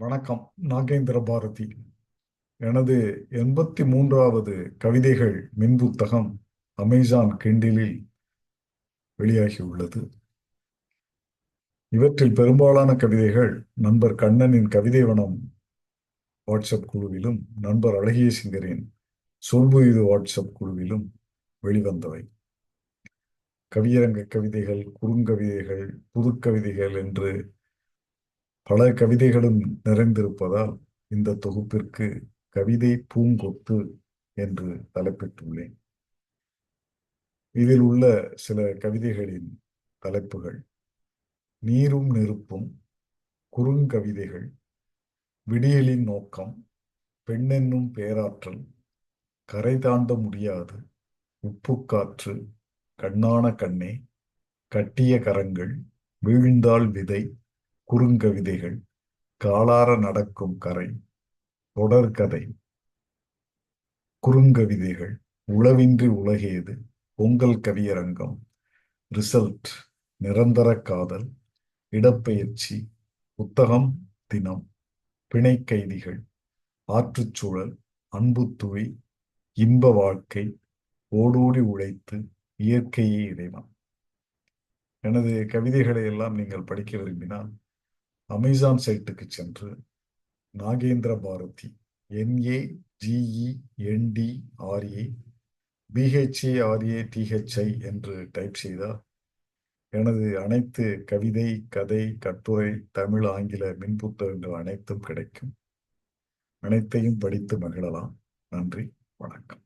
வணக்கம். நாகேந்திர பாரதி. எனது எண்பத்தி மூன்றாவது கவிதைகள் மின் புத்தகம் அமேசான் கிண்டிலில் வெளியாகியுள்ளது. இவற்றில் பெரும்பாலான கவிதைகள் நண்பர் கண்ணனின் கவிதைவனம் வாட்ஸ்அப் குழுவிலும் நண்பர் அழகிய சிங்கரின் சொல்புயுது வாட்ஸ்அப் குழுவிலும் வெளிவந்தவை. கவியரங்க கவிதைகள் குறுங்கவிதைகள் புதுக்கவிதைகள் என்று பல கவிதைகளும் நிறைந்திருப்பதால் இந்த தொகுப்பிற்கு கவிதை பூங்கொத்து என்று தலைப்பிட்டுள்ளேன். இதில் உள்ள சில கவிதைகளின் தலைப்புகள் நீரும் நெருப்பும் குறுங்கவிதைகள் விடியலின் நோக்கம் பெண்ணென்னும் பேராற்றல் கரை தாண்ட முடியாது உப்புக்காற்று கண்ணான கண்ணே கட்டிய கரங்கள் வீழ்ந்தால் விதை குறுங்கவிதைகள் காலார நடக்கும் கரை தொடர்கதை குறுங்கவிதைகள் உளவின்றி உலகேது பொங்கல் கவியரங்கம். ரிசல்ட் நிரந்தர காதல் இடப்பெயர்ச்சி புத்தகம் தினம் பிணைக்கைதிகள் ஆற்றுச்சூழல் அன்புத்துவி இன்ப வாழ்க்கை ஓடோடி உழைத்து இயற்கையே இறைவன். எனது கவிதைகளை எல்லாம் நீங்கள் படிக்க விரும்பினால் அமேசான் சைட்டுக்கு சென்று Nagendra Bharathi N A G E N D R A B H A R A T H I என்று டைப் செய்தால் எனது அனைத்து கவிதை கதை கட்டுரை தமிழ் ஆங்கில மின்புத்தகங்கள் அனைத்தும் கிடைக்கும். அனைத்தையும் படித்து மகிழலாம். நன்றி. வணக்கம்.